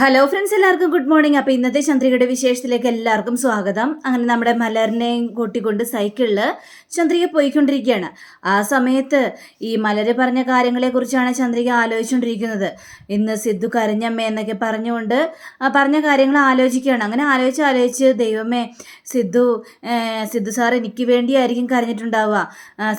Hello friends എല്ലാവർക്കും good morning അപ്പോൾ ഇന്നത്തെ ചന്ദ്രികയുടെ വിശേഷത്തിലേക്ക് എല്ലാവർക്കും സ്വാഗതം. അങ്ങനെ നമ്മുടെ മലറിനെയും കൂട്ടിക്കൊണ്ട് സൈക്കിളിൽ ചന്ദ്രിക പോയിക്കൊണ്ടിരിക്കുകയാണ്. ആ സമയത്ത് ഈ മലര് പറഞ്ഞ കാര്യങ്ങളെക്കുറിച്ചാണ് ചന്ദ്രിക ആലോചിച്ചുകൊണ്ടിരിക്കുന്നത് ഇന്ന് സിദ്ധു കരഞ്ഞമ്മ എന്നൊക്കെ പറഞ്ഞുകൊണ്ട് ആ പറഞ്ഞ കാര്യങ്ങൾ ആലോചിക്കുകയാണ്. അങ്ങനെ ആലോചിച്ച് ആലോചിച്ച് ദൈവമേ സിദ്ധു സിദ്ധു സാർ എനിക്ക് വേണ്ടിയായിരിക്കും കരഞ്ഞിട്ടുണ്ടാവുക.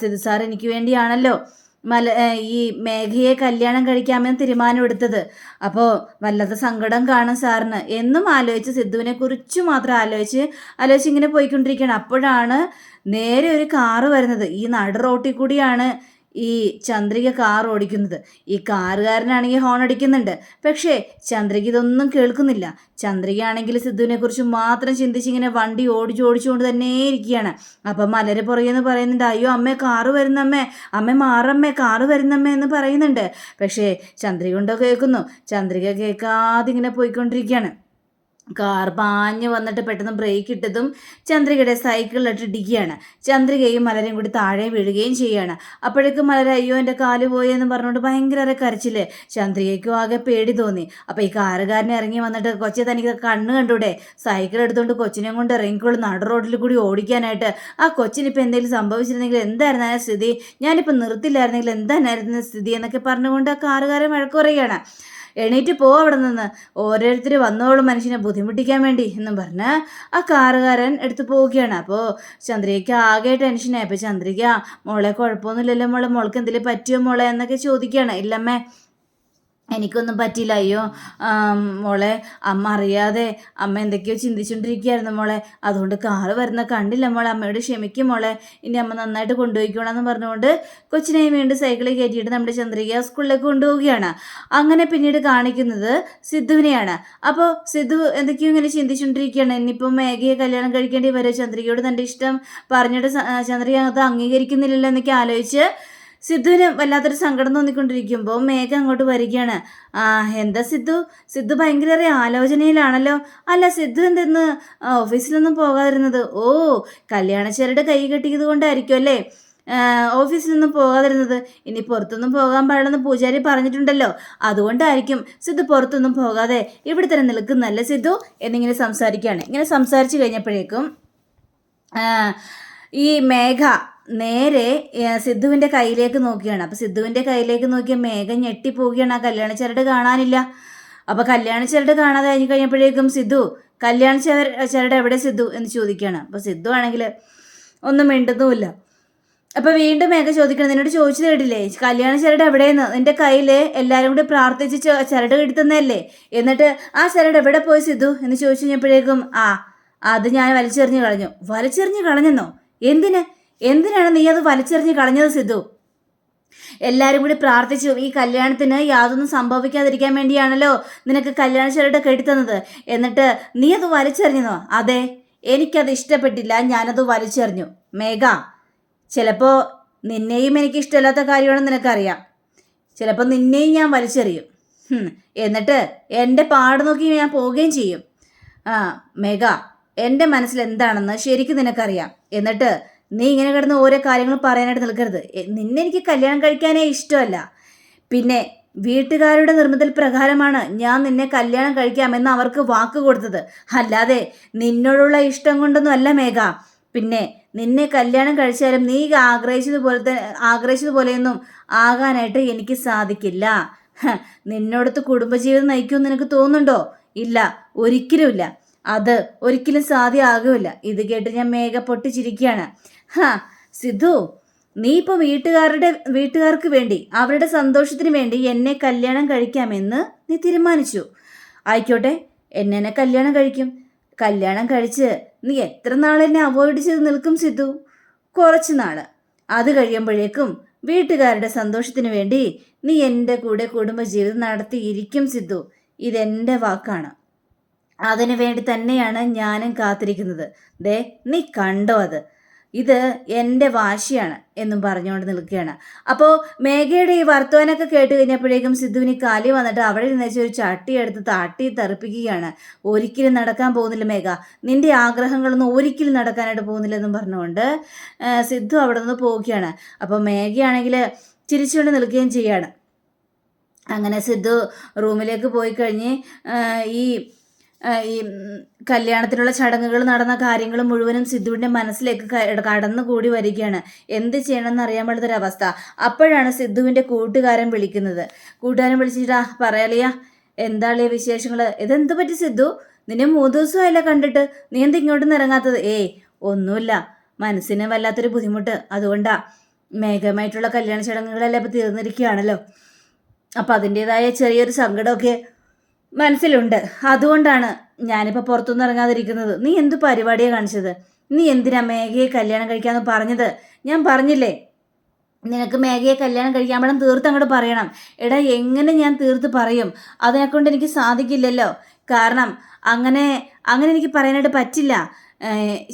സിദ്ധു സാർ എനിക്ക് വേണ്ടിയാണല്ലോ. മല ഈ മേഘയെ കല്യാണം കഴിക്കാമെന്ന് തീരുമാനമെടുത്തത് അപ്പോൾ വല്ലാത്ത സങ്കടം കാണും സാറിന്. എന്നും ആലോചിച്ച് സിദ്ധുവിനെ കുറിച്ച് മാത്രം ആലോചിച്ച് ആലോചിച്ച് ഇങ്ങനെ പോയിക്കൊണ്ടിരിക്കുകയാണ്. അപ്പോഴാണ് നേരെ ഒരു കാറ് വരുന്നത്. ഈ നടു റോട്ടിൽ കൂടിയാണ് ഈ ചന്ദ്രിക കാർ ഓടിക്കുന്നത്. ഈ കാറുകാരനാണെങ്കിൽ ഹോൺ അടിക്കുന്നുണ്ട്. പക്ഷേ ചന്ദ്രിക ഇതൊന്നും കേൾക്കുന്നില്ല. ചന്ദ്രിക ആണെങ്കിൽ സിദ്ധുവിനെ കുറിച്ച് മാത്രം ചിന്തിച്ച് ഇങ്ങനെ വണ്ടി ഓടിച്ച് ഓടിച്ചുകൊണ്ട് തന്നെ ഇരിക്കുകയാണ്. അപ്പം മലര് പുറകെന്ന് പറയുന്നുണ്ട് അയ്യോ അമ്മേ കാറ് വരുന്നമ്മേ അമ്മ മാറമ്മേ കാറ് വരുന്നമ്മേ എന്ന് പറയുന്നുണ്ട്. പക്ഷേ ചന്ദ്രിക ഉണ്ടോ കേൾക്കുന്നു? ചന്ദ്രിക കേൾക്കാതെ ഇങ്ങനെ പോയിക്കൊണ്ടിരിക്കുകയാണ്. കാർ പാഞ്ഞ് വന്നിട്ട് പെട്ടെന്ന് ബ്രേക്ക് ഇട്ടതും ചന്ദ്രികയുടെ സൈക്കിളിലിട്ട് ഇടിക്കുകയാണ് ചന്ദ്രികയും മലരും കൂടി താഴെ വീഴുകയും ചെയ്യുകയാണ്. അപ്പോഴേക്കും മലര അയ്യോ എന്റെ കാൽ പോയി എന്ന് പറഞ്ഞുകൊണ്ട് ഭയങ്കര കരച്ചിൽ. ചന്ദ്രികയ്ക്കും ആകെ പേടി തോന്നി. അപ്പോൾ ഈ കാറുകാരനെ ഇറങ്ങി വന്നിട്ട് കൊച്ചെ തനിക്ക് കണ്ണ് കണ്ടൂടെ? സൈക്കിൾ എടുത്തുകൊണ്ട് കൊച്ചിനെ കൊണ്ട് ഇറങ്ങിക്കോളൂ. നട റോഡിൽ കൂടി ഓടിക്കാനായിട്ട്. ആ കൊച്ചിനിപ്പോൾ എന്തെങ്കിലും സംഭവിച്ചിരുന്നെങ്കിൽ എന്തായിരുന്നു ആ സ്ഥിതി? ഞാനിപ്പോൾ നിർത്തില്ലായിരുന്നെങ്കിൽ എന്തായിരുന്നു സ്ഥിതി? എന്നൊക്കെ പറഞ്ഞുകൊണ്ട് ആ കാറുകാരൻ വഴക്ക് പറയുകയാണ്. എണീറ്റ് പോ അവിടെ നിന്ന്. ഓരോരുത്തർ വന്നോളും മനുഷ്യനെ ബുദ്ധിമുട്ടിക്കാൻ വേണ്ടി എന്നും പറഞ്ഞ് ആ കാറുകാരൻ എടുത്ത് പോവുകയാണ്. അപ്പോൾ ചന്ദ്രികയ്ക്ക് ആകെ ടെൻഷനായി അപ്പോൾ ചന്ദ്രിക മോളെ കുഴപ്പമൊന്നുമില്ലല്ലോ മോളെ മോൾക്ക് എന്തെങ്കിലും പറ്റിയോ മോളെ എന്നൊക്കെ ചോദിക്കുകയാണ്. ഇല്ലമ്മേ എനിക്കൊന്നും പറ്റിയില്ല. അയ്യോ മോളെ അമ്മ അറിയാതെ അമ്മ എന്തൊക്കെയോ ചിന്തിച്ചുകൊണ്ടിരിക്കുകയായിരുന്നു മോളെ. അതുകൊണ്ട് കാറ് വരുന്ന കണ്ടില്ല മോളെ. അമ്മയോട് ക്ഷമിക്കും മോളെ. ഇനി അമ്മ നന്നായിട്ട് കൊണ്ടുപോയിക്കോളാന്ന് പറഞ്ഞുകൊണ്ട് കൊച്ചിനെയും വീണ്ടും സൈക്കിളിൽ കയറ്റിയിട്ട് നമ്മുടെ ചന്ദ്രിക സ്കൂളിലേക്ക് കൊണ്ടുപോവുകയാണ്. അങ്ങനെ പിന്നീട് കാണിക്കുന്നത് സിദ്ധുവിനെയാണ്. അപ്പോൾ സിദ്ധു എന്തൊക്കെയോ ഇങ്ങനെ ചിന്തിച്ചുകൊണ്ടിരിക്കുകയാണ് ഇനിയിപ്പോൾ മേഘയെ കല്യാണം കഴിക്കേണ്ടി വരും ചന്ദ്രികയോട് തന്റെ ഇഷ്ടം പറഞ്ഞിട്ട് ചന്ദ്രിക അത് അംഗീകരിക്കുന്നില്ലല്ലോ എന്നൊക്കെ ആലോചിച്ച് സിദ്ധുവിന് വല്ലാത്തൊരു സങ്കടം തോന്നിക്കൊണ്ടിരിക്കുമ്പോൾ മേഘ അങ്ങോട്ട് വരികയാണ്. ആ എന്താ സിദ്ധു? സിദ്ധു ഭയങ്കര ആലോചനയിലാണല്ലോ. അല്ല സിദ്ധു എന്തെന്ന്? ഓഫീസിലൊന്നും പോകാതിരുന്നത്. ഓ കല്യാണച്ചേരുടെ കൈ കെട്ടിയത് കൊണ്ടായിരിക്കും അല്ലേ? ഓഫീസിൽ ഓഫീസിലൊന്നും പോകാതിരുന്നത്. ഇനി പുറത്തൊന്നും പോകാൻ പാടില്ലെന്ന് പൂജാരി പറഞ്ഞിട്ടുണ്ടല്ലോ. അതുകൊണ്ടായിരിക്കും സിദ്ധു പുറത്തൊന്നും പോകാതെ ഇവിടെ തന്നെ നിൽക്കുന്നല്ലേ സിദ്ധു? എന്നിങ്ങനെ സംസാരിക്കുകയാണ്. ഇങ്ങനെ സംസാരിച്ചു കഴിഞ്ഞപ്പോഴേക്കും ഈ മേഘ നേരെ സിദ്ധുവിന്റെ കയ്യിലേക്ക് നോക്കിയാണ്. അപ്പോൾ സിദ്ധുവിന്റെ കയ്യിലേക്ക് നോക്കിയ മേഘ ഞെട്ടിപ്പോവുകയാണ്. ആ കല്യാണ ചരട് കാണാനില്ല. അപ്പോൾ കല്യാണ ചരട് കാണാതെ കഴിഞ്ഞ് കഴിഞ്ഞപ്പോഴേക്കും സിദ്ധു കല്യാണ ചര ചരട് എവിടെ സിദ്ധു? എന്ന് ചോദിക്കുകയാണ്. അപ്പോൾ സിദ്ധു ആണെങ്കിൽ ഒന്നും മിണ്ടുന്നുമില്ല. അപ്പോൾ വീണ്ടും മേഘ ചോദിക്കണം നിന്നോട് ചോദിച്ചു കേട്ടില്ലേ? കല്യാണ ചരട് എവിടെയെന്ന്? നിന്റെ കയ്യിൽ എല്ലാവരും കൂടി പ്രാർത്ഥിച്ച് ചരട് കിട്ടുന്നതല്ലേ? എന്നിട്ട് ആ ചരട് എവിടെ പോയി സിദ്ധു? എന്ന് ചോദിച്ചു കഴിഞ്ഞപ്പോഴേക്കും ആ അത് ഞാൻ വലിച്ചെറിഞ്ഞ് കളഞ്ഞു. വലിച്ചെറിഞ്ഞ് കളഞ്ഞെന്നോ? എന്തിന്? എന്തിനാണ് നീ അത് വലിച്ചെറിഞ്ഞ് കളഞ്ഞത് സിദ്ധു? എല്ലാവരും കൂടി പ്രാർത്ഥിച്ചു ഈ കല്യാണത്തിന് യാതൊന്നും സംഭവിക്കാതിരിക്കാൻ വേണ്ടിയാണല്ലോ നിനക്ക് കല്യാണ ചരട് കെട്ടിത്തന്നത് എന്നിട്ട് നീ അത് വലിച്ചെറിഞ്ഞോ അതെ എനിക്കത് ഇഷ്ടപ്പെട്ടില്ല ഞാനത് വലിച്ചെറിഞ്ഞു. മേഘ ചിലപ്പോൾ നിന്നെയും എനിക്ക് ഇഷ്ടമില്ലാത്ത കാര്യമാണ് നിനക്കറിയാം. ചിലപ്പോൾ നിന്നെയും ഞാൻ വലിച്ചെറിയും. എന്നിട്ട് എന്റെ പാട് നോക്കി ഞാൻ പോവുകയും ചെയ്യും. ആ മേഘ എന്റെ മനസ്സിൽ എന്താണെന്ന് ശരിക്കും നിനക്കറിയാം. എന്നിട്ട് നീ ഇങ്ങനെ കിടന്ന് ഓരോ കാര്യങ്ങൾ പറയാനായിട്ട് നിൽക്കരുത്. നിന്നെ എനിക്ക് കല്യാണം കഴിക്കാനേ ഇഷ്ടമല്ല. പിന്നെ വീട്ടുകാരുടെ നിർമ്മിതൽ പ്രകാരമാണ് ഞാൻ നിന്നെ കല്യാണം കഴിക്കാമെന്ന് അവർക്ക് വാക്ക് കൊടുത്തത്. അല്ലാതെ നിന്നോടുള്ള ഇഷ്ടം കൊണ്ടൊന്നും അല്ല മേഘ. പിന്നെ നിന്നെ കല്യാണം കഴിച്ചാലും നീ ആഗ്രഹിച്ചതുപോലെ ആഗ്രഹിച്ചതുപോലെയൊന്നും ആകാനായിട്ട് എനിക്ക് സാധിക്കില്ല. നിന്നോടത്ത് കുടുംബജീവിതം നയിക്കുമെന്ന് നിനക്ക് തോന്നുന്നുണ്ടോ? ഇല്ല ഒരിക്കലുമില്ല. അത് ഒരിക്കലും സാധ്യമാകില്ല ഇത് കേട്ട് ഞാൻ മേഘ പൊട്ടിച്ചിരിക്കുകയാണ്. ഹാ സിദ്ധു നീ ഇപ്പോൾ വീട്ടുകാരുടെ വീട്ടുകാർക്ക് വേണ്ടി അവരുടെ സന്തോഷത്തിന് വേണ്ടി എന്നെ കല്യാണം കഴിക്കാമെന്ന് നീ തീരുമാനിച്ചു. ആയിക്കോട്ടെ എന്നെ കല്യാണം കഴിക്കും. കല്യാണം കഴിച്ച് നീ എത്ര നാൾ എന്നെ അവോയ്ഡ് ചെയ്ത് നിൽക്കും സിദ്ധു? കുറച്ച് നാൾ അത് കഴിയുമ്പോഴേക്കും വീട്ടുകാരുടെ സന്തോഷത്തിന് വേണ്ടി നീ എന്റെ കൂടെ കുടുംബജീവിതം നടത്തിയിരിക്കും സിദ്ധു. ഇതെന്റെ വാക്കാണ്. അതിനു വേണ്ടി തന്നെയാണ് ഞാനും കാത്തിരിക്കുന്നത്. ദേ നീ കണ്ടോ അത്? ഇത് എന്റെ വാശിയാണ് എന്നും പറഞ്ഞുകൊണ്ട് നിൽക്കുകയാണ്. അപ്പോൾ മേഘയുടെ ഈ വർത്തമാനമൊക്കെ കേട്ട് കഴിഞ്ഞപ്പോഴേക്കും സിദ്ധുവിന് കാലി വന്നിട്ട് അവിടെ നിന്ന് വെച്ച് ഒരു ചട്ടി എടുത്ത് താട്ടി തെറിപ്പിക്കുകയാണ്. ഒരിക്കലും നടക്കാൻ പോകുന്നില്ല മേഘ. നിന്റെ ആഗ്രഹങ്ങളൊന്നും ഒരിക്കലും നടക്കാനായിട്ട് പോകുന്നില്ല എന്നും പറഞ്ഞുകൊണ്ട് സിദ്ധു അവിടെ നിന്ന് പോവുകയാണ്. അപ്പോൾ മേഘയാണെങ്കിൽ ചിരിച്ചുകൊണ്ട് നിൽക്കുകയും ചെയ്യാണ്. അങ്ങനെ സിദ്ധു റൂമിലേക്ക് പോയി കഴിഞ്ഞ് ഈ ഈ കല്യാണത്തിനുള്ള ചടങ്ങുകൾ നടന്ന കാര്യങ്ങൾ മുഴുവനും സിദ്ധുവിന്റെ മനസ്സിലേക്ക് കടന്നുകൂടി വരികയാണ്. എന്ത് ചെയ്യണമെന്ന് അറിയാൻ പാടാത്തൊരവസ്ഥ അപ്പോഴാണ് സിദ്ധുവിന്റെ കൂട്ടുകാരൻ വിളിക്കുന്നത്. കൂട്ടുകാരൻ വിളിച്ചിട്ടാ പറയാലിയാ എന്താളിയ വിശേഷങ്ങൾ ഇതെന്ത് പറ്റി സിദ്ധു? നിന്നെ മൂന്ന് ദിവസമായില്ല കണ്ടിട്ട്. നീ എന്ത് ഇങ്ങോട്ടൊന്നും ഇറങ്ങാത്തത്? ഏയ് ഒന്നുമില്ല. മനസ്സിന് വല്ലാത്തൊരു ബുദ്ധിമുട്ട്. അതുകൊണ്ടാ. മേഘമായിട്ടുള്ള കല്യാണ ചടങ്ങുകളെല്ലാം ഇപ്പൊ തീർന്നിരിക്കുകയാണല്ലോ. അപ്പം അതിന്റെതായ ചെറിയൊരു സങ്കടമൊക്കെ മനസ്സിലുണ്ട്. അതുകൊണ്ടാണ് ഞാനിപ്പോൾ പുറത്തുനിന്ന് ഇറങ്ങാതിരിക്കുന്നത്. നീ എന്ത് പരിപാടിയാണ് കാണിച്ചത്? നീ എന്തിനാ മേഘയെ കല്യാണം കഴിക്കാമെന്ന് പറഞ്ഞത്? ഞാൻ പറഞ്ഞില്ലേ? നിനക്ക് മേഘയെ കല്യാണം കഴിക്കാൻ വേണം തീർത്ത് അങ്ങോട്ട് പറയണം. എടാ എങ്ങനെ ഞാൻ തീർത്ത് പറയും? അതിനെക്കൊണ്ട് എനിക്ക് സാധിക്കില്ലല്ലോ. കാരണം അങ്ങനെ അങ്ങനെ എനിക്ക് പറയാനായിട്ട് പറ്റില്ല.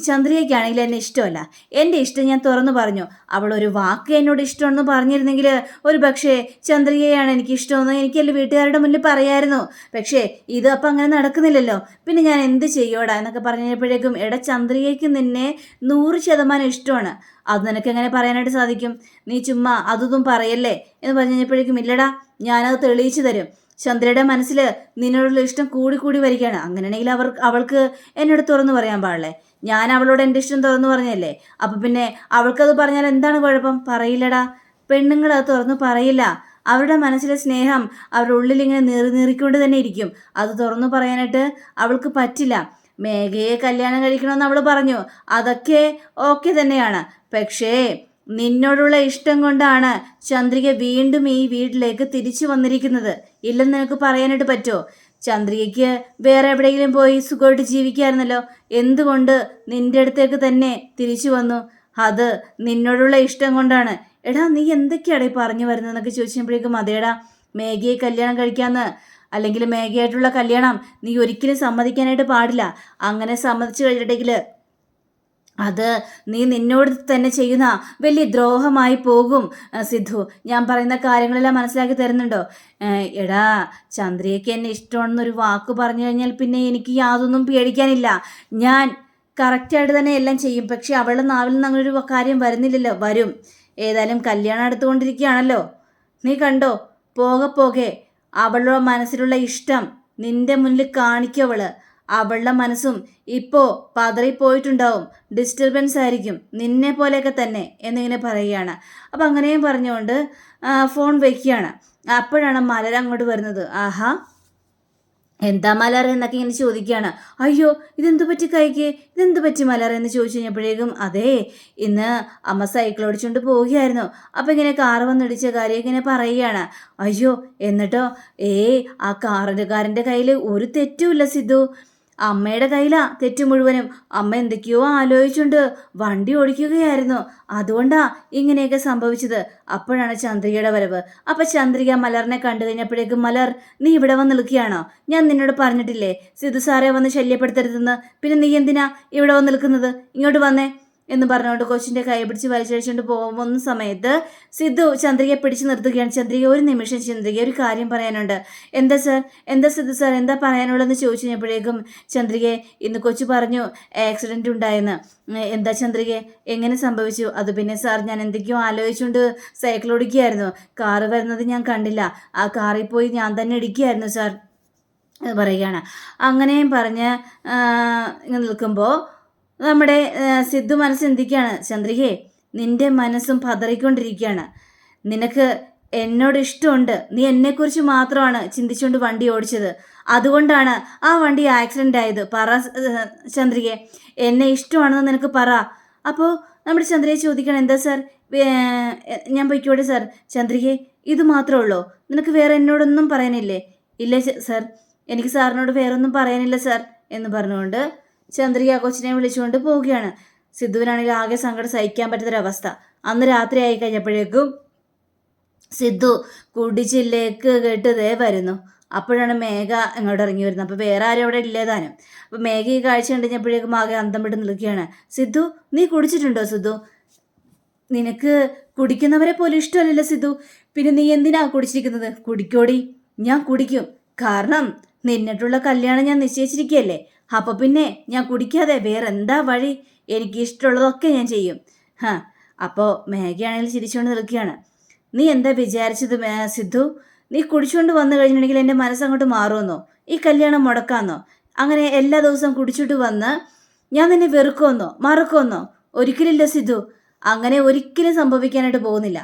ചന്ദ്രികയ്ക്കാണെങ്കിൽ എന്നെ ഇഷ്ടമല്ല. എന്റെ ഇഷ്ടം ഞാൻ തുറന്നു പറഞ്ഞു. അവൾ ഒരു വാക്ക് എന്നോട് ഇഷ്ടമാണെന്ന് പറഞ്ഞിരുന്നെങ്കിൽ ഒരു പക്ഷേ ചന്ദ്രികയാണ് എനിക്ക് ഇഷ്ടമെന്ന് എനിക്ക് എന്റെ വീട്ടുകാരുടെ മുന്നിൽ പറയായിരുന്നു. പക്ഷേ ഇത് അപ്പം അങ്ങനെ നടക്കുന്നില്ലല്ലോ. പിന്നെ ഞാൻ എന്ത് ചെയ്യോടാ എന്നൊക്കെ പറഞ്ഞപ്പോഴേക്കും എടാ ചന്ദ്രികയ്ക്ക് നിന്നെ നൂറ് ശതമാനം ഇഷ്ടമാണ്. അത് നിനക്ക് എങ്ങനെ പറയാനായിട്ട് സാധിക്കും? നീ ചുമ്മാ അതൊന്നും പറയല്ലേ എന്ന് പറഞ്ഞു കഴിഞ്ഞപ്പോഴേക്കും ഇല്ലടാ ഞാനത് തെളിയിച്ചു തരും. ചന്ദ്രയുടെ മനസ്സിൽ നിന്നോടുള്ള ഇഷ്ടം കൂടി കൂടി വരികയാണ്. അങ്ങനെയാണെങ്കിൽ അവർ അവൾക്ക് എന്നോട് തുറന്നു പറയാൻ പാടില്ലേ? ഞാൻ അവളോട് എന്റെ ഇഷ്ടം തുറന്നു പറഞ്ഞല്ലേ? അപ്പം പിന്നെ അവൾക്കത് പറഞ്ഞാൽ എന്താണ് കുഴപ്പം? പറയില്ലടാ. പെണ്ണുങ്ങൾ അത് തുറന്നു പറയില്ല. അവരുടെ മനസ്സിലെ സ്നേഹം അവരുടെ ഉള്ളിൽ ഇങ്ങനെ നീറി നീറിക്കൊണ്ട് തന്നെ ഇരിക്കും. അത് തുറന്നു പറയാനായിട്ട് അവൾക്ക് പറ്റില്ല. മേഘയെ കല്യാണം കഴിക്കണമെന്ന് അവൾ പറഞ്ഞു. അതൊക്കെ ഓക്കെ തന്നെയാണ്. പക്ഷേ നിന്നോടുള്ള ഇഷ്ടം കൊണ്ടാണ് ചന്ദ്രിക വീണ്ടും ഈ വീട്ടിലേക്ക് തിരിച്ചു വന്നിരിക്കുന്നത്. ഇല്ലെന്ന് നിനക്ക് പറയാനായിട്ട് പറ്റുമോ ചന്ദ്രികയ്ക്ക് വേറെ എവിടെയെങ്കിലും പോയി സുഖമായിട്ട് ജീവിക്കായിരുന്നല്ലോ. എന്തുകൊണ്ട് നിന്റെ അടുത്തേക്ക് തന്നെ തിരിച്ചു വന്നു? അത് നിന്നോടുള്ള ഇഷ്ടം കൊണ്ടാണ്. എടാ നീ എന്തൊക്കെയാടാ ഈ പറഞ്ഞു വരുന്നതെന്നൊക്കെ ചോദിച്ചപ്പോഴേക്കും അതേടാ മേഘയെ കല്യാണം കഴിക്കാന്ന് അല്ലെങ്കിൽ മേഘയായിട്ടുള്ള കല്യാണം നീ ഒരിക്കലും സമ്മതിക്കാനായിട്ട് പാടില്ല. അങ്ങനെ സമ്മതിച്ചു കഴിഞ്ഞിട്ടുണ്ടെങ്കിൽ അത് നീ നിന്നോട് തന്നെ ചെയ്യുന്ന വലിയ ദ്രോഹമായി പോകും സിദ്ധു. ഞാൻ പറയുന്ന കാര്യങ്ങളെല്ലാം മനസ്സിലാക്കി തരുന്നുണ്ടോ? എടാ ചന്ദ്രയ്ക്ക് എന്നെ ഇഷ്ടമാണെന്നൊരു വാക്ക് പറഞ്ഞു കഴിഞ്ഞാൽ പിന്നെ എനിക്ക് യാതൊന്നും പേടിക്കാനില്ല. ഞാൻ കറക്റ്റായിട്ട് തന്നെ എല്ലാം ചെയ്യും പക്ഷെ അവളുടെ നാവിൽ നിന്ന് അങ്ങനെ ഒരു കാര്യം വരുന്നില്ലല്ലോ. വരും. ഏതായാലും കല്യാണം എടുത്തുകൊണ്ടിരിക്കുകയാണല്ലോ നീ കണ്ടോ? പോകെ പോകെ അവളുടെ മനസ്സിലുള്ള ഇഷ്ടം നിന്റെ മുന്നിൽ കാണിക്കവൾ അവളുടെ മനസ്സും ഇപ്പോൾ പതറിപ്പോയിട്ടുണ്ടാവും. ഡിസ്റ്റർബൻസ് ആയിരിക്കും. നിന്നെ പോലെയൊക്കെ തന്നെ എന്നിങ്ങനെ പറയുകയാണ്. അപ്പം അങ്ങനെയും പറഞ്ഞുകൊണ്ട് ഫോൺ വയ്ക്കുകയാണ് അപ്പോഴാണ് മലർ അങ്ങോട്ട് വരുന്നത്. ആഹാ. എന്താ മലർ എന്നൊക്കെ ഇങ്ങനെ ചോദിക്കുകയാണ്. അയ്യോ ഇതെന്തു പറ്റി കൈക്ക് ഇതെന്തു പറ്റി മലർ എന്ന് ചോദിച്ചു കഴിഞ്ഞപ്പോഴേക്കും അതേ ഇന്ന് അമ്മ സൈക്കിൾ ഓടിച്ചുകൊണ്ട് പോവുകയായിരുന്നു. അപ്പം ഇങ്ങനെ കാറ് വന്നിടിച്ച കാര്യം ഇങ്ങനെ പറയുകയാണ്. അയ്യോ എന്നിട്ടോ? ഏ ആ കാറിന്റെ കയ്യിൽ ഒരു തെറ്റുമില്ല സിദ്ധു. അമ്മയുടെ കയ്യിലാ തെറ്റു മുഴുവനും. അമ്മ എന്തൊക്കെയോ ആലോചിച്ചുകൊണ്ട് വണ്ടി ഓടിക്കുകയായിരുന്നു. അതുകൊണ്ടാ ഇങ്ങനെയൊക്കെ സംഭവിച്ചത്. അപ്പോഴാണ് ചന്ദ്രികയുടെ വരവ്. അപ്പൊ ചന്ദ്രിക മലറിനെ കണ്ടു കഴിഞ്ഞപ്പോഴേക്കും മലർ നീ ഇവിടെ വന്ന് നിൽക്കുകയാണോ? ഞാൻ നിന്നോട് പറഞ്ഞിട്ടില്ലേ സിദ്ധു സാറെ വന്ന് ശല്യപ്പെടുത്തരുതെന്ന്. പിന്നെ നീ എന്തിനാ ഇവിടെ വന്ന് നിൽക്കുന്നത്? ഇങ്ങോട്ട് വന്നേ. എന്ന് പറഞ്ഞുകൊണ്ട് കൊച്ചിന്റെ കൈ പിടിച്ച് വലിച്ചഴിച്ചുകൊണ്ട് പോകുന്ന സമയത്ത് സിദ്ധു ചന്ദ്രികയെ പിടിച്ചു നിർത്തുകയാണ്. ചന്ദ്രിക ഒരു നിമിഷം ചന്ദ്രിക ഒരു കാര്യം പറയാനുണ്ട്. എന്താ സർ? എന്താ സിദ്ധു സർ? എന്താ പറയാനുള്ളതെന്ന് ചോദിച്ചു കഴിഞ്ഞപ്പോഴേക്കും ചന്ദ്രികയെ ഇന്ന് കൊച്ചു പറഞ്ഞു ആക്സിഡന്റ് ഉണ്ടായെന്ന്. എന്താ ചന്ദ്രികയെ എങ്ങനെ സംഭവിച്ചു? അത് പിന്നെ സാർ ഞാൻ എന്തൊക്കെയോ ആലോചിച്ചുകൊണ്ട് സൈക്കിൾ ഓടിക്കുകയായിരുന്നു. കാറ് വരുന്നത് ഞാൻ കണ്ടില്ല. ആ കാറിൽ പോയി ഞാൻ തന്നെ ഇടിക്കുകയായിരുന്നു സാർ. പറയുകയാണ്. അങ്ങനെയും പറഞ്ഞ് നിൽക്കുമ്പോൾ നമ്മുടെ സിദ്ധു മനസ്സ് ചിന്തിക്കുകയാണ് ചന്ദ്രികയെ നിന്റെ മനസ്സും പതറിക്കൊണ്ടിരിക്കുകയാണ്. നിനക്ക് എന്നോട് ഇഷ്ടമുണ്ട്. നീ എന്നെക്കുറിച്ച് മാത്രമാണ് ചിന്തിച്ചുകൊണ്ട് വണ്ടി ഓടിച്ചത്. അതുകൊണ്ടാണ് ആ വണ്ടി ആക്സിഡന്റ് ആയത്. പറ ചന്ദ്രികയെ എന്നെ ഇഷ്ടമാണെന്ന് നിനക്ക് പറ. അപ്പോൾ നമ്മുടെ ചന്ദ്രയെ ചോദിക്കണം എന്താ സാർ? ഞാൻ പൊയ്ക്കോട്ടെ സാർ. ചന്ദ്രികയെ ഇത് മാത്രമേ ഉള്ളൂ. നിനക്ക് വേറെ എന്നോടൊന്നും പറയാനില്ലേ? ഇല്ല സാർ. എനിക്ക് സാറിനോട് വേറൊന്നും പറയാനില്ല സാർ എന്ന് പറഞ്ഞുകൊണ്ട് ചന്ദ്രിക കൊച്ചിനെ വിളിച്ചുകൊണ്ട് പോവുകയാണ്. സിദ്ധുവിനാണെങ്കിൽ ആകെ സങ്കടം സഹിക്കാൻ പറ്റാത്തൊരവസ്ഥ. അന്ന് രാത്രി ആയി കഴിഞ്ഞപ്പോഴേക്കും സിദ്ധു കുടിച്ചില്ലേക്ക് കേട്ട് ദേ വരുന്നു. അപ്പോഴാണ് മേഘ ഇങ്ങോട്ട് ഇറങ്ങി വരുന്നത്. അപ്പോൾ വേറെ ആരും അവിടെ ഇല്ലേതാനും അപ്പോൾ മേഘ ഈ കാഴ്ച കണ്ടുകഴിഞ്ഞപ്പോഴേക്കും ആകെ അന്തം വിട്ട് നിൽക്കുകയാണ്. സിദ്ധു നീ കുടിച്ചിട്ടുണ്ടോ സിദ്ധു? നിനക്ക് കുടിക്കുന്നവരെ പോലും ഇഷ്ടമല്ലല്ലോ സിദ്ധു. പിന്നെ നീ എന്തിനാ കുടിച്ചിരിക്കുന്നത്? കുടിക്കോടി. ഞാൻ കുടിക്കും. കാരണം നിന്നിട്ടുള്ള കല്യാണം ഞാൻ നിശ്ചയിച്ചിരിക്കുകയല്ലേ. അപ്പൊ പിന്നെ ഞാൻ കുടിക്കാതെ വേറെ എന്താ വഴി? എനിക്ക് ഇഷ്ടമുള്ളതൊക്കെ ഞാൻ ചെയ്യും. ഹാ അപ്പോൾ മേഘയാണെങ്കിൽ ചിരിച്ചുകൊണ്ട് നിൽക്കുകയാണ്. നീ എന്താ വിചാരിച്ചത് സിദ്ധു? നീ കുടിച്ചുകൊണ്ട് വന്നു കഴിഞ്ഞിട്ടുണ്ടെങ്കിൽ എന്റെ മനസ്സങ്ങോട്ട് മാറുമെന്നോ? ഈ കല്യാണം മുടക്കാമെന്നോ? അങ്ങനെ എല്ലാ ദിവസവും കുടിച്ചിട്ട് വന്ന് ഞാൻ നിന്നെ വെറുക്കുമെന്നോ? മറക്കുമെന്നോ? ഒരിക്കലില്ല സിദ്ധു. അങ്ങനെ ഒരിക്കലും സംഭവിക്കാനായിട്ട് പോകുന്നില്ല.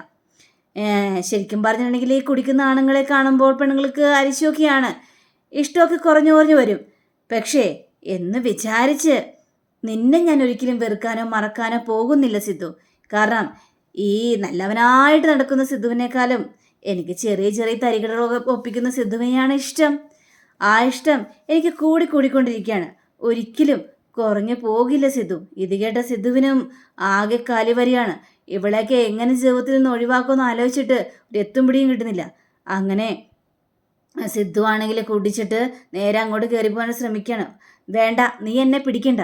ശരിക്കും പറഞ്ഞിട്ടുണ്ടെങ്കിൽ ഈ കുടിക്കുന്ന ആണുങ്ങളെ കാണുമ്പോൾ പെണ്ണുങ്ങൾക്ക് അരിശമൊക്കെയാണ് ഇഷ്ടമൊക്കെ കുറഞ്ഞു കുറഞ്ഞു വരും. പക്ഷേ എന്ന് വിചാരിച്ച് നിന്നെ ഞാൻ ഒരിക്കലും വെറുക്കാനോ മറക്കാനോ പോകുന്നില്ല സിദ്ധു. കാരണം ഈ നല്ലവനായിട്ട് നടക്കുന്ന സിദ്ധുവിനേക്കാളും എനിക്ക് ചെറിയ ചെറിയ തരികളൊക്കെ ഒപ്പിക്കുന്ന സിദ്ധുവിനെയാണ് ഇഷ്ടം. ആ ഇഷ്ടം എനിക്ക് കൂടി കൂടിക്കൊണ്ടിരിക്കുകയാണ്. ഒരിക്കലും കുറഞ്ഞു പോകില്ല സിദ്ധു. ഇത് കേട്ട സിദ്ധുവിനും ആകെ കാലിവരിയാണ്. ഇവളെയൊക്കെ എങ്ങനെ ജീവിതത്തിൽ നിന്ന് ഒഴിവാക്കുമെന്ന് ആലോചിച്ചിട്ട് ഒരു എത്തും പിടിയും കിട്ടുന്നില്ല. അങ്ങനെ സിദ്ധു ആണെങ്കിൽ കുടിച്ചിട്ട് നേരെ അങ്ങോട്ട് കയറി പോകാൻ ശ്രമിക്കണം. വേണ്ട നീ എന്നെ പിടിക്കണ്ട.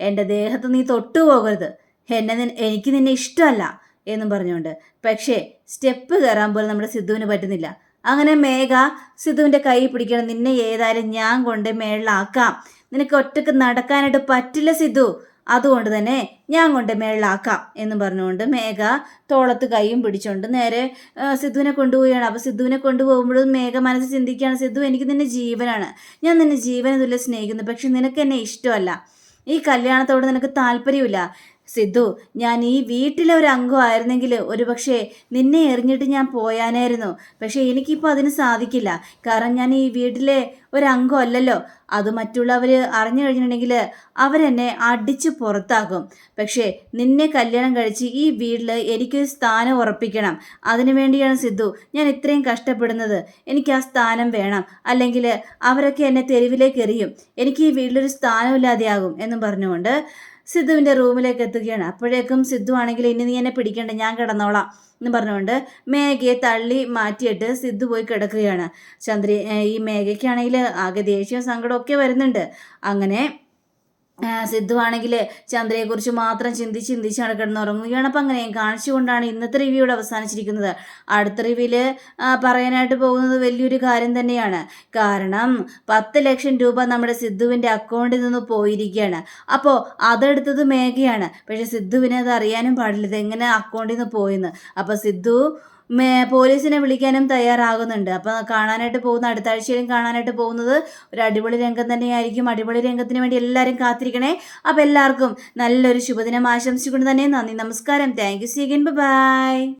എന്റെ ദേഹത്ത് നീ തൊട്ടു പോകരുത്. എന്നെ എനിക്ക് നിന്നെ ഇഷ്ടമല്ല എന്നും പറഞ്ഞുകൊണ്ട്. പക്ഷേ സ്റ്റെപ്പ് കയറാൻ പോലും നമ്മുടെ സിദ്ധുവിന് പറ്റുന്നില്ല. അങ്ങനെ മേഘ സിദ്ധുവിന്റെ കൈ പിടിക്കണം. നിന്നെ ഏതായാലും ഞാൻ കൊണ്ട് മേളിലാക്കാം. നിനക്ക് ഒറ്റയ്ക്ക് നടക്കാനായിട്ട് പറ്റില്ല സിദ്ധു. അതുകൊണ്ട് തന്നെ ഞാൻ കൊണ്ട് മേളിലാക്കാം എന്ന് പറഞ്ഞുകൊണ്ട് മേഘ തോളത്ത് കൈയും പിടിച്ചുകൊണ്ട് നേരെ സിദ്ധുവിനെ കൊണ്ടുപോവുകയാണ്. അപ്പോൾ സിദ്ധുവിനെ കൊണ്ടുപോകുമ്പോഴും മേഘ മനസ്സ് ചിന്തിക്കുകയാണ് സിദ്ധു എനിക്ക് നിന്നെ ജീവനാണ്. ഞാൻ നിന്നെ ജീവനെ സ്നേഹിക്കുന്നു. പക്ഷെ നിനക്ക് എന്നെ ഇഷ്ടമല്ല. ഈ കല്യാണത്തോട് നിനക്ക് താല്പര്യമില്ല. സിദ്ധു ഞാൻ ഈ വീട്ടിലെ ഒരു അംഗമായിരുന്നെങ്കിൽ ഒരുപക്ഷെ നിന്നെ എറിഞ്ഞിട്ട് ഞാൻ പോയാനായിരുന്നു. പക്ഷെ എനിക്കിപ്പോൾ അതിന് സാധിക്കില്ല. കാരണം ഞാൻ ഈ വീട്ടിലെ ഒരു അംഗമല്ലല്ലോ അത് മറ്റുള്ളവർ അറിഞ്ഞു കഴിഞ്ഞിട്ടുണ്ടെങ്കിൽ അവരെന്നെ അടിച്ച് പുറത്താക്കും. പക്ഷേ നിന്നെ കല്യാണം കഴിച്ച് ഈ വീട്ടിൽ എനിക്കൊരു സ്ഥാനം ഉറപ്പിക്കണം. അതിനു വേണ്ടിയാണ് സിദ്ധു ഞാൻ ഇത്രയും കഷ്ടപ്പെടുന്നത്. എനിക്ക് ആ സ്ഥാനം വേണം. അല്ലെങ്കിൽ അവരൊക്കെ എന്നെ തെരുവിലേക്ക് എറിയും. എനിക്ക് ഈ വീട്ടിലൊരു സ്ഥാനമില്ലാതെയാകും എന്നും പറഞ്ഞുകൊണ്ട് സിദ്ധുവിന്റെ റൂമിലേക്ക് എത്തുകയാണ്. അപ്പോഴേക്കും സിദ്ധു ആണെങ്കിൽ ഇനി നീ എന്നെ പിടിക്കണ്ട ഞാൻ കിടന്നോളാം എന്ന് പറഞ്ഞുകൊണ്ട് മേഘയെ തള്ളി മാറ്റിയിട്ട് സിദ്ധു പോയി കിടക്കുകയാണ്. ചന്ദ്രി ഈ മേഘയ്ക്കാണെങ്കിൽ ആകെ ദേഷ്യവും സങ്കടമൊക്കെ വരുന്നുണ്ട്. അങ്ങനെ ആ, സിദ്ധു ആണെങ്കിൽ ചന്ദ്രയെക്കുറിച്ച് മാത്രം ചിന്തിച്ച് ചിന്തിച്ചാണ് കിടന്നുറങ്ങുകയാണ് അപ്പം അങ്ങനെ കാണിച്ചുകൊണ്ടാണ് ഇന്നത്തെ റിവ്യൂ ഇവിടെ അവസാനിച്ചിരിക്കുന്നത്. അടുത്ത റിവ്യൂവിൽ പറയാനായിട്ട് പോകുന്നത് വലിയൊരു കാര്യം തന്നെയാണ്. കാരണം പത്ത് ലക്ഷം രൂപ നമ്മുടെ സിദ്ധുവിന്റെ അക്കൗണ്ടിൽ നിന്ന് പോയിരിക്കുകയാണ്. അപ്പോൾ അതെടുത്തത് മേഘയാണ്. പക്ഷേ സിദ്ധുവിനെ അത് അറിയാനും പാടില്ല. ഇതെങ്ങനെ അക്കൗണ്ടിൽ നിന്ന് പോയെന്ന്. അപ്പോൾ സിദ്ധു പോലീസിനെ വിളിക്കാനും തയ്യാറാകുന്നുണ്ട്. അപ്പോൾ കാണാനായിട്ട് പോകുന്ന അടുത്ത ആഴ്ചയിലും കാണാനായിട്ട് പോകുന്നത് ഒരു അടിപൊളി രംഗം തന്നെയായിരിക്കും. അടിപൊളി രംഗത്തിന് വേണ്ടി എല്ലാവരും കാത്തിരിക്കണേ. അപ്പോൾ എല്ലാവർക്കും നല്ലൊരു ശുഭദിനം ആശംസിച്ചുകൊണ്ട് തന്നെ നന്ദി നമസ്കാരം. Thank you see again bye